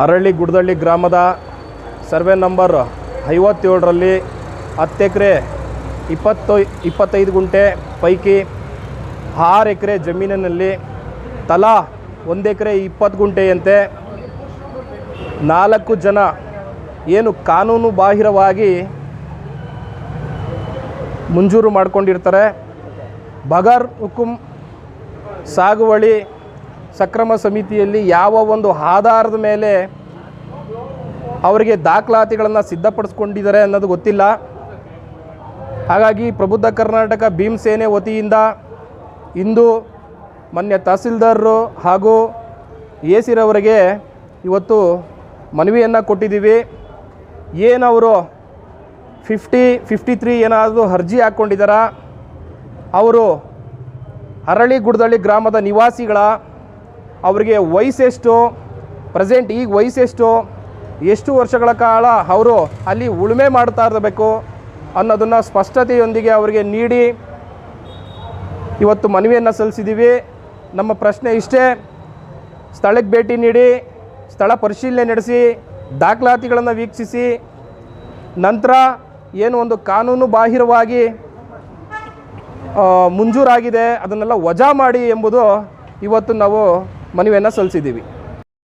ಅರಳಿ ಗುಡದಳ್ಳಿ ಗ್ರಾಮದ survey number ಐವತ್ತೇಳರಲ್ಲಿ ಹತ್ತು ಎಕರೆ, ಇಪ್ಪತ್ತು, ಇಪ್ಪತ್ತೈದು ಗುಂಟೆ ಪೈಕಿ ಆರು ಎಕರೆ ಜಮೀನಿನಲ್ಲಿ ತಲಾ ಒಂದು ಎಕರೆ ಇಪ್ಪತ್ತು ಗುಂಟೆಯಂತೆ ನಾಲ್ಕು ಜನ ಏನು ಕಾನೂನು ಬಾಹಿರವಾಗಿ ಮುಂಜೂರು ಮಾಡ್ಕೊಂಡಿರ್ತಾರೆ. ಬಗರ್ ಹುಕುಂ ಸಾಗುವಳಿ ಸಕ್ರಮ ಸಮಿತಿಯಲ್ಲಿ ಯಾವ ಒಂದು ಆಧಾರದ ಮೇಲೆ ಅವರಿಗೆ ದಾಖಲಾತಿಗಳನ್ನು ಸಿದ್ಧಪಡಿಸ್ಕೊಂಡಿದ್ದಾರೆ ಅನ್ನೋದು ಗೊತ್ತಿಲ್ಲ. ಹಾಗಾಗಿ ಪ್ರಬುದ್ಧ ಕರ್ನಾಟಕ ಭೀಮಸೇನೆ ವತಿಯಿಂದ ಇಂದು ಮಾನ್ಯ ತಹಸೀಲ್ದಾರರು ಹಾಗೂ ಎ ಸಿರವರಿಗೆ ಇವತ್ತು ಮನವಿಯನ್ನು ಕೊಟ್ಟಿದ್ದೀವಿ. ಏನವರು ಫಿಫ್ಟಿ ಫಿಫ್ಟಿ ತ್ರೀ ಏನಾದರೂ ಅರ್ಜಿ ಹಾಕ್ಕೊಂಡಿದ್ದಾರಾ? ಅವರು ಅರಳಿ ಗುಡದಳ್ಳಿ ಗ್ರಾಮದ ನಿವಾಸಿಗಳ? ಅವರಿಗೆ ವಯಸ್ಸೆಷ್ಟು? ಪ್ರೆಸೆಂಟ್ ಈಗ ವಯಸ್ಸೆಷ್ಟು? ಎಷ್ಟು ವರ್ಷಗಳ ಕಾಲ ಅವರು ಅಲ್ಲಿ ಉಳುಮೆ ಮಾಡ್ತಾ ಇರಬೇಕು ಅನ್ನೋದನ್ನು ಸ್ಪಷ್ಟತೆಯೊಂದಿಗೆ ಅವರಿಗೆ ನೀಡಿ. ಇವತ್ತು ಮನವಿಯನ್ನು ಸಲ್ಲಿಸಿದ್ದೀವಿ ನಮ್ಮ ಪ್ರಶ್ನೆ ಇಷ್ಟೇ. ಸ್ಥಳಕ್ಕೆ ಭೇಟಿ ನೀಡಿ, ಸ್ಥಳ ಪರಿಶೀಲನೆ ನಡೆಸಿ, ದಾಖಲಾತಿಗಳನ್ನು ವೀಕ್ಷಿಸಿ, ನಂತರ ಏನು ಒಂದು ಕಾನೂನು ಬಾಹಿರವಾಗಿ ಮುಂಜೂರಾಗಿದೆ, ಅದನ್ನೆಲ್ಲ ವಜಾ ಮಾಡಿ ಎಂಬುದು ಇವತ್ತು ನಾವು ಮನವಿಯನ್ನು ಸಲ್ಲಿಸಿದ್ದೀವಿ